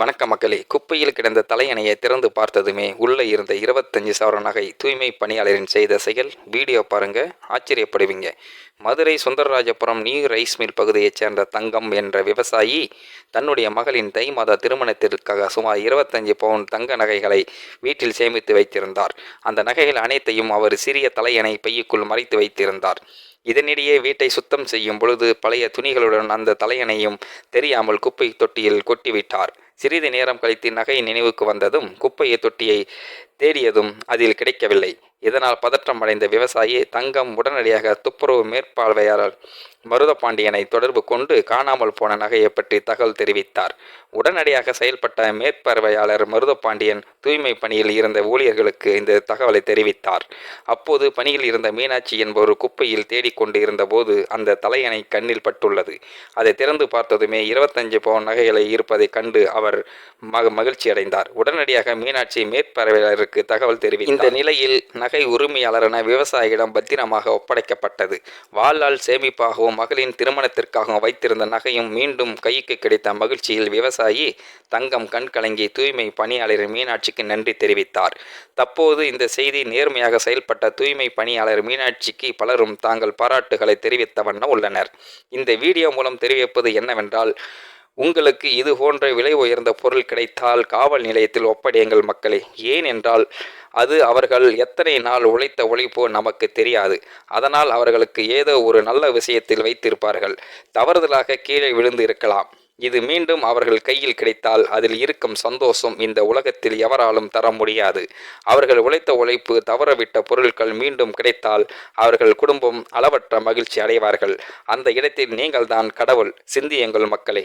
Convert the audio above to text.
வணக்க மக்களே குப்பையில் கிடந்த தலையணையை திறந்து பார்த்ததுமே உள்ளே இருந்த இருபத்தஞ்சு சவர நகை தூய்மை பணியாளரின் செய்த செயல். வீடியோ பாருங்க ஆச்சரியப்படுவீங்க. Madurai Sundararajapuram new rice mill பகுதியைச் சேர்ந்த தங்கம் என்ற விவசாயி தன்னுடைய மகளின் தை மாத திருமணத்திற்காக சுமார் இருபத்தஞ்சு பவுன் தங்க நகைகளை வீட்டில் சேமித்து வைத்திருந்தார். அந்த நகைகள் அனைத்தையும் அவர் சிறிய தலையணை பையுக்குள் மறைத்து வைத்திருந்தார். இதனிடையே வீட்டை சுத்தம் செய்யும் பொழுது பழைய துணிகளுடன் அந்த தலையணையும் தெரியாமல் குப்பை தொட்டியில் கொட்டிவிட்டார். சிறிது நேரம் கழித்து நகை நினைவுக்கு வந்ததும் குப்பையை தொட்டியை தேடியதும் அதில் கிடைக்கவில்லை. இதனால் பதற்றம் அடைந்த விவசாயி தங்கம் உடனடியாக துப்புரவு மேற்பார்வையாளர் மருதபாண்டியனை தொடர்பு கொண்டு காணாமல் போன நகையை பற்றி தகவல் தெரிவித்தார். உடனடியாக செயல்பட்ட மேற்பார்வையாளர் மருதபாண்டியன் தூய்மை பணியில் இருந்த ஊழியர்களுக்கு இந்த தகவலை தெரிவித்தார். அப்போது பணியில் இருந்த மீனாட்சி என்பவர் குப்பையில் தேடிக்கொண்டு இருந்தபோது அந்த தலையணை கண்ணில் பட்டுள்ளது. அதை திறந்து பார்த்ததுமே இருபத்தஞ்சு பவுன் நகைகளை இருப்பதைக் கண்டு அவர் மக மகிழ்ச்சி அடைந்தார் உடனடியாக மீனாட்சி மேற்பார்வையாளருக்கு தகவல் தெரிவித்தார். இந்த நிலையில் நகை உரிமையாளரான விவசாயியிடம் பத்திரமாக ஒப்படைக்கப்பட்டது. வாழ்நாள் சேமிப்பாகவும் மகளின் திருமணத்திற்காகவும் வைத்திருந்த நகையும் மீண்டும் கைக்கு கிடைத்த மகிழ்ச்சியில் விவசாயி தங்கம் கண்கலங்கி தூய்மை பணியாளர் மீனாட்சிக்கு நன்றி தெரிவித்தார். தற்போது இந்த செய்தி நேர்மையாக செயல்பட்ட தூய்மை பணியாளர் மீனாட்சிக்கு பலரும் தாங்கள் பாராட்டுகளை தெரிவித்த வண்ணம் உள்ளனர். இந்த வீடியோ மூலம் தெரிவிப்பது என்னவென்றால் உங்களுக்கு இது போன்ற விலை உயர்ந்த பொருள் கிடைத்தால் காவல் நிலையத்தில் ஒப்படையுங்கள் மக்களே. ஏன் என்றால் அது அவர்கள் எத்தனை நாள் உழைத்த உழைப்போ நமக்கு தெரியாது. அதனால் அவர்களுக்கு ஏதோ ஒரு நல்ல விஷயத்தில் வைத்திருப்பார்கள். தவறுதலாக கீழே விழுந்து இருக்கலாம். இது மீண்டும் அவர்கள் கையில் கிடைத்தால் அதில் இருக்கும் சந்தோஷம் இந்த உலகத்தில் எவராலும் தர முடியாது. அவர்கள் உழைத்த உழைப்பு தவறவிட்ட பொருட்கள் மீண்டும் கிடைத்தால் அவர்கள் குடும்பம் அளவற்ற மகிழ்ச்சி அடைவார்கள். அந்த இடத்தில் நீங்கள்தான் கடவுள் சிந்தியுங்கள் மக்களே.